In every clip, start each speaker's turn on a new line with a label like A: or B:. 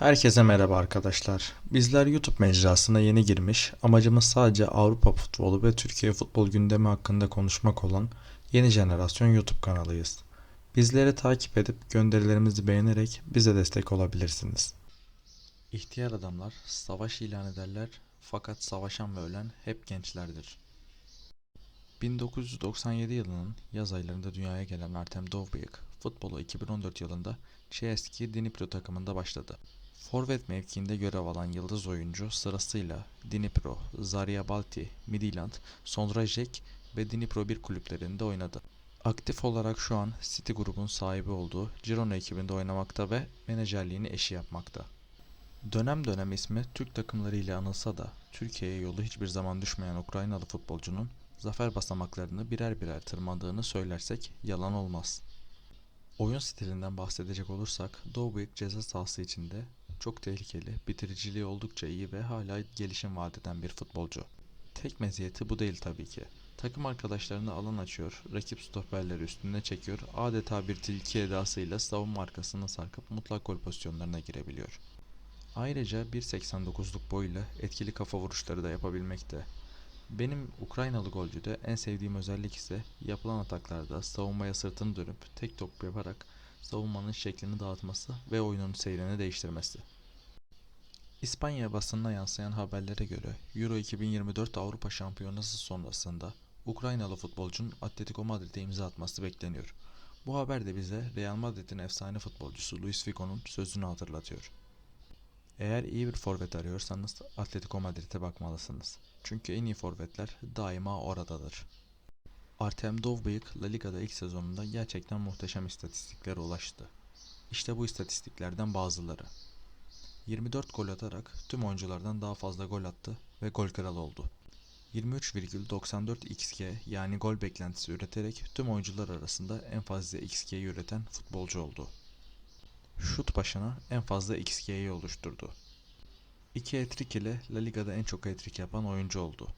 A: Herkese merhaba arkadaşlar. Bizler YouTube mecrasına yeni girmiş, amacımız sadece Avrupa futbolu ve Türkiye futbol gündemi hakkında konuşmak olan yeni jenerasyon YouTube kanalıyız. Bizleri takip edip gönderilerimizi beğenerek bize destek olabilirsiniz. İhtiyar adamlar savaş ilan ederler fakat savaşan ve ölen hep gençlerdir. 1997 yılının yaz aylarında dünyaya gelen Artem Dovbyk, futbolu 2014 yılında CSKA Dnipro takımında başladı. Forvet mevkiinde görev alan yıldız oyuncu sırasıyla Dnipro, Zarya Balti, Midtjylland, sonra Jack ve Dnipro 1 kulüplerinde oynadı. Aktif olarak şu an City grubun sahibi olduğu Girona ekibinde oynamakta ve menajerliğini eşi yapmakta. Dönem dönem ismi Türk takımları ile anılsa da Türkiye'ye yolu hiçbir zaman düşmeyen Ukraynalı futbolcunun zafer basamaklarını birer birer tırmandığını söylersek yalan olmaz. Oyun stilinden bahsedecek olursak Dovbyk ceza sahası içinde çok tehlikeli, bitiriciliği oldukça iyi ve hala gelişim vaat eden bir futbolcu. Tek meziyeti bu değil tabii ki. Takım arkadaşlarına alan açıyor, rakip stoperleri üstüne çekiyor, adeta bir tilki edasıyla savunma arkasına sarkıp mutlak gol pozisyonlarına girebiliyor. Ayrıca 1.89'luk boyuyla etkili kafa vuruşları da yapabilmekte. Benim Ukraynalı golcüde en sevdiğim özellik ise yapılan ataklarda savunmaya sırtını dönüp tek top yaparak savunmanın şeklini dağıtması ve oyunun seyrini değiştirmesi. İspanya basınına yansıyan haberlere göre Euro 2024 Avrupa Şampiyonası sonrasında Ukraynalı futbolcunun Atletico Madrid'e imza atması bekleniyor. Bu haber de bize Real Madrid'in efsane futbolcusu Luis Figo'nun sözünü hatırlatıyor. Eğer iyi bir forvet arıyorsanız Atletico Madrid'e bakmalısınız. Çünkü en iyi forvetler daima oradadır. Artem Dovbyk La Liga'da ilk sezonunda gerçekten muhteşem istatistiklere ulaştı. İşte bu istatistiklerden bazıları. 24 gol atarak tüm oyunculardan daha fazla gol attı ve gol kralı oldu. 23,94 XG yani gol beklentisi üreterek tüm oyuncular arasında en fazla XG'yi üreten futbolcu oldu. Şut başına en fazla XG'yi oluşturdu. 2 etrik ile La Liga'da en çok etrik yapan oyuncu oldu.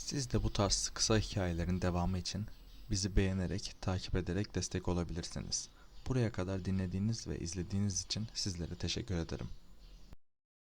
A: Siz de bu tarz kısa hikayelerin devamı için bizi beğenerek, takip ederek destek olabilirsiniz. Buraya kadar dinlediğiniz ve izlediğiniz için sizlere teşekkür ederim.